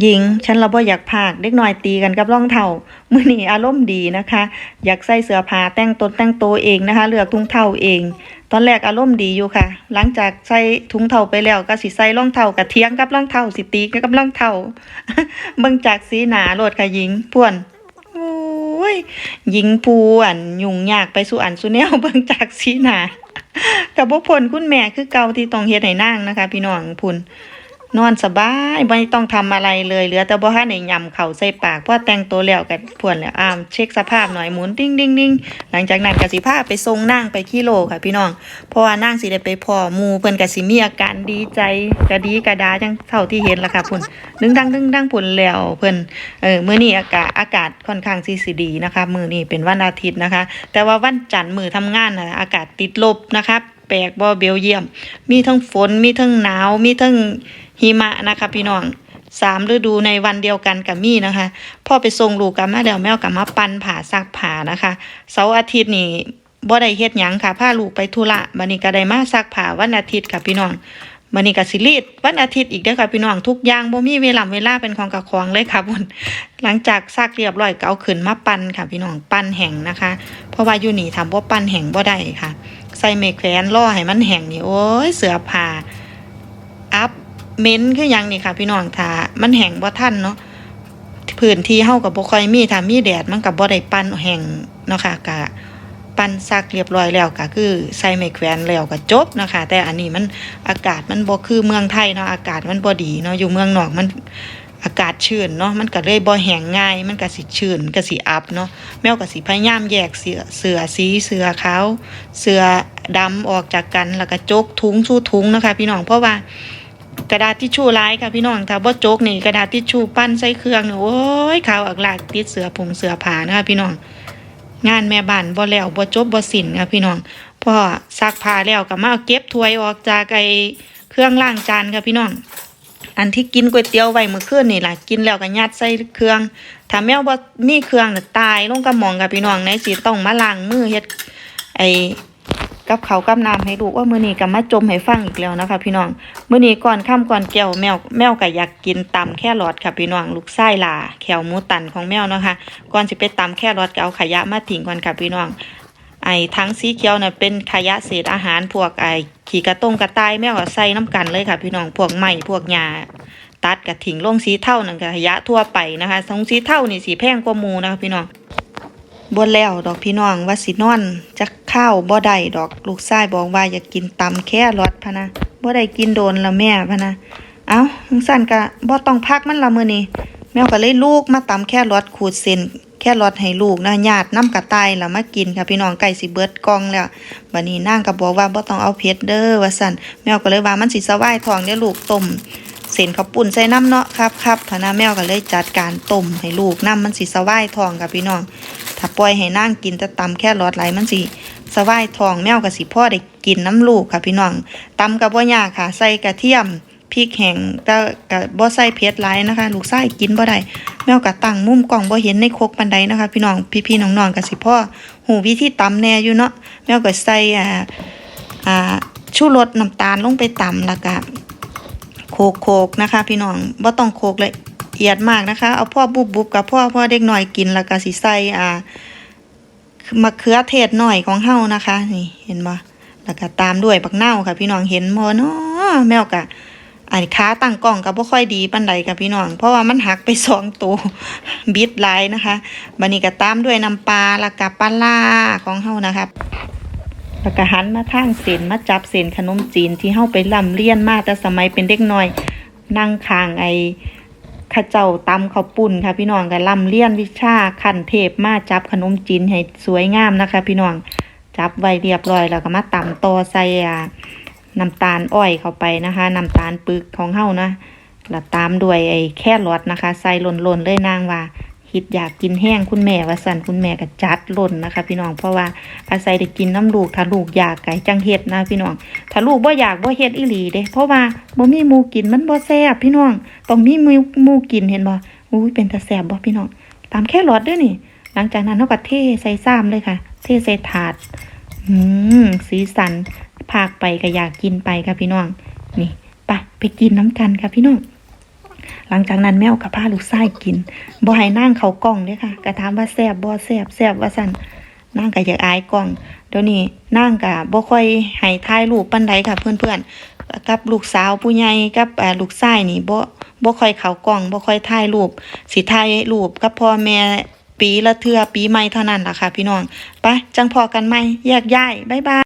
หญิง ฉันละบ่อยากพากเด็กน้อยตีกันกับร่องเท้ามือนี้อารมณ์ดีนะคะ อยากใส่เสื้อผ้าแต่งตนแต่งตัวเองนะคะ เลือกถุงเท้าเอง ตอนแรกอารมณ์ดีอยู่ค่ะ หลังจากใส่ถุงเท้าไปแล้วก็สิใส่ร่องเท้ากับเถียงกับร่องเท้าสิตีกับร่องเท้าเบิ่งจากสีหนาโลดค่ะหญิงพ่วนโอ้ยหญิงผู้อันยุ่งยากไปสู่อันสู่แนวเบิ่งจากสีหนากับบ่พ้นคุณแม่คือเก่าที่ต้องเฮ็ดให้นางนะคะ พี่น้องพุ่น นอนสบายไม่ต้องทำอะไรเลยเหลือแต่บ่ทันได้ยำเข้าใส่ปากพอแต่งตัวแล้วก็พวนแล้วอ้ามเช็คสภาพหน่อยหมุนติ้งดิ้งดิ้งหลังจากนั้นก็สิพาไปส่งนางไปกิโลค่ะพี่น้อง เพราะว่านางสิได้ไปพอมูเพิ่นก็สิมีอาการดีใจกระดีกระดาจังเท่าที่เห็นละค่ะพุ่นดึงดังดึงดังพุ่นแล้วเพิ่นเออมื้อนี้อากาศอากาศค่อนข้างสิสิดีนะคะมื้อนี้เป็นวันอาทิตย์นะคะ แต่ว่าวันจันทร์มื้อทำงานนะอากาศติดลบนะคะแปลกบ่เบลเยียม มีทั้งฝนมีทั้งหนาวมีทั้ง หิมะนะคะพี่น้องสามฤดูในวันเดียวกันกับมี่นะคะพ่อไปส่งลูกกับแมาเดียวแมวกลับมาปั่นผ่าซักผ่านะคะเสาร์อาทิตย์นี่บ่ได้เฮ็ดหยังค่ะพาลูกไปธุระบัดนี้ก็ได้มาซักผ้าวันอาทิตย์ค่ะพี่น้องบัดนี้ก็สิรีดวันอาทิตย์อีกเด้อค่ะพี่น้องทุกอย่างบ่มีเวลาเวลาเป็นของกับของเลยค่ะบุญหลังจากซักเรียบร้อยก็เอาขึ้นมาปั่นค่ะพี่น้องปั่นแห้งนะคะ เพราะว่าอยู่นี่ทำบ่ปั่นแห้งบ่ได้ค่ะ ใส่เมฆแขวนล่อให้มันแห้งนี่โอ้ยเสือผ่า เม้นคือยังนี่ค่ะ พี่น้องถ้ามันแห้งบ่ทันเนาะพื้นที่เฮากับบ่ค่อยมีถ้ามีแดดมันก็บ่ได้ปั่นแห้งเนาะค่ะก็ปั่นซักเรียบร้อยแล้วก็คือใส่ไม้แขวนแล้วก็จบนะคะ แต่อันนี้มันอากาศมันบ่คือเมืองไทยเนาะอากาศมันบ่ดีเนาะอยู่เมืองนอกมันอากาศชื้นเนาะมันก็เลยบ่แห้งง่าย มันก็สิชื้นก็สิอับเนาะแมวก็สิพยายามแยกเสือเสือสีเสือขาวเสือดำออกจากกันแล้วก็จกถุงสู้ถุงนะคะ พี่น้องเพราะว่า กระดาษทิชชู่ร้ายค่ะพี่น้องถ้าบ่จกนี่กระดาษทิชชู่ปั้นใส่เครื่องนี่โอ้ยขาวอักลากติดเสือผงเสือผานะคะพี่น้อง งานแม่บ้านบ่แล้วบ่จบบ่สิ้นค่ะพี่น้องพอซักผ้าแล้วก็มาเอาเก็บถ้วยออกจากไอเครื่องล้างจานค่ะพี่น้องอันที่กินก๋วยเตี๋ยวไว้เมื่อคืนนี่ล่ะกินแล้วก็ยัดใส่เครื่องถ้าแมวบ่มีเครื่องน่ะตายลงกระหม่องค่ะพี่น้องในสิต้องมาล้างมือเฮ็ดไอ กับเขากับน้ำให้ลูกว่ามื้อนี้ก็มาจมให้ฟังอีกแล้วนะคะ พี่น้องมื้อนี้ก่อนค่ำก่อนแก้วแมวแมวก็อยากกินตำแค่รอดค่ะพี่น้องลูกไส้ลาแขวหมูตันของแมวนะคะก่อนสิไปตำแค่รอดก็เอาขยะมาทิ้งก่อนค่ะพี่น้องไอ้ทั้งสีเขียวน่ะเป็นขยะเศษอาหารพวกไอ้ขี้กระต้งกระต่ายแมวก็ใส่น้ำกันเลยค่ะ พี่น้องพวกไม้พวกหญ้าตัดกระถิงลงสีเท่านั่นก็ขยะทั่วไปนะคะทรงสีเท่านี่สีแพงกว่าหมูนะคะพี่น้อง บ่แล้วดอกพี่น้องว่าสินอนจักข้าวบ่ได้ดอกลูกชายบอกว่าอยากกินตำแค่รสพะนะบ่ได้กินโดนละแม่พะนะเอ้าจังซั่นก็บ่ต้องพักมันละมื้อนี้แมวก็เลยลูกมาตำแค่รสขูดเส้นแค่รสให้ลูกนะญาติน้ำกระต่ายแล้วมากินค่ะพี่น้องไก่สิเบิดกล่องแล้วบัดนี้นางก็บอกว่าบ่ต้องเอาเผ็ดเด้อว่าซั่นแมวก็เลยว่ามันสิสวายท้องเด้อลูกต้มเส้นข้าวปุ้นใส่น้ำเนาะครับครับพะนะแมวก็เลยจัดการต้มให้ลูกน้ำมันสิสวายท้องค่ะพี่น้อง ถ้าปล่อยให้นางกินแต่ตำแค่รอดไหลมันสิสวายทองแมวกับสิพ่อได้กินน้ำลูกค่ะพี่น้องตำกับบ่ยากค่ะ ใส่กระเทียมพริกแห้งก็ก็บ่ใส่เผ็ดหลายนะคะ ลูกไส้กินบ่ได้แมวก็ตั้งมุมกล่องบ่เห็นในครกปานใดนะคะ พี่น้องพี่ๆน้องๆก็สิพ่อหูวิธีตำแน่อยู่เนาะแมวก็ใส่อ่าอ่าชูรสน้ำตาลลงไปตำแล้วก็โคกๆนะคะ พี่น้องบ่ต้องโคกเลย เอียดมากนะคะ เอาพ่อบุบบุบกับพ่อพ่อเด็กหน่อยกินแล้วก็สิใส่อ่ามะเขือเทศหน่อยของเฮานะคะ นี่เห็นบ่แล้วก็ตามด้วยบักเน่าค่ะ พี่น้องเห็นบ่เนาะแมวกะอันขาตั้งกล้องก็บ่ค่อยดีปานใดค่ะพี่น้อง เพราะว่ามันหักไปสองตัวบิดหลายนะคะบัดนี้ก็ตามด้วยน้ำปลาแล้วก็ปลาร้าของเฮานะคะแล้วก็หันมาทางเส้นมาจับเส้นขนมจีนที่เฮาไปร่ำเรียนมาแต่สมัยเป็นเด็กน้อย นั่งข้างไอ ข้าเจ้าตำข้าวปุ่นค่ะพี่น้องก็ล่ำเลียนวิชาขันเทพมาจับขนมจีนให้สวยงามนะคะ พี่น้องจับไว้เรียบร้อยแล้วก็มาตำต่อใส่น้ำตาลอ้อยเข้าไปนะคะน้ำตาลปึกของเฮานะแล้วตามด้วยไอ้แครอทนะคะ ใส่หล่นๆเลยนางว่า คิดอยากกินแห้งคุณแม่ว่าสั่นคุณแม่ก็จัดหล่นนะคะ พี่น้องเพราะว่าอาศัยได้กินน้ำลูกถ้าลูกอยากไก่จังเฮ็ดนะพี่น้องถ้าลูกบ่อยากบ่เฮ็ดอีหลีเด้เพราะว่าบ่มีหมูกินมันบ่แซ่บพี่น้องต้องมีหมูหมูกินเห็นบ่อุ้ยเป็นตาแซ่บบ่พี่น้องตามแค่รอดด้วยนี่ หลังจากนั้นเราก็เทใส่ซ้ำเลยค่ะ เทใส่ถาดอืมสีสันพากไปก็อยากกินไปค่ะพี่น้องนี่ไปไปกินน้ำกันค่ะพี่น้อง หลังจากนั้นแมวกับพาลูกชายกินบ่ให้นั่งเขากล้องเด้ค่ะก็ถามว่าแซบบ่แซบแซบว่าซั่นนางก็อยากอายกล้อง เดี๋ยวนี้นางก็บ่ค่อยให้ถ่ายรูปปานใดค่ะ เพื่อนๆกับลูกสาวผู้ใหญ่กับลูกชายนี่บ่บ่ค่อยเขากล้องบ่ค่อยถ่ายรูปสิถ่ายรูปกับพ่อแม่ปีละเทือปีใหม่เท่านั้นล่ะค่ะ พี่น้องไปจังพอกันใหม่แยกย้ายบ๊ายบาย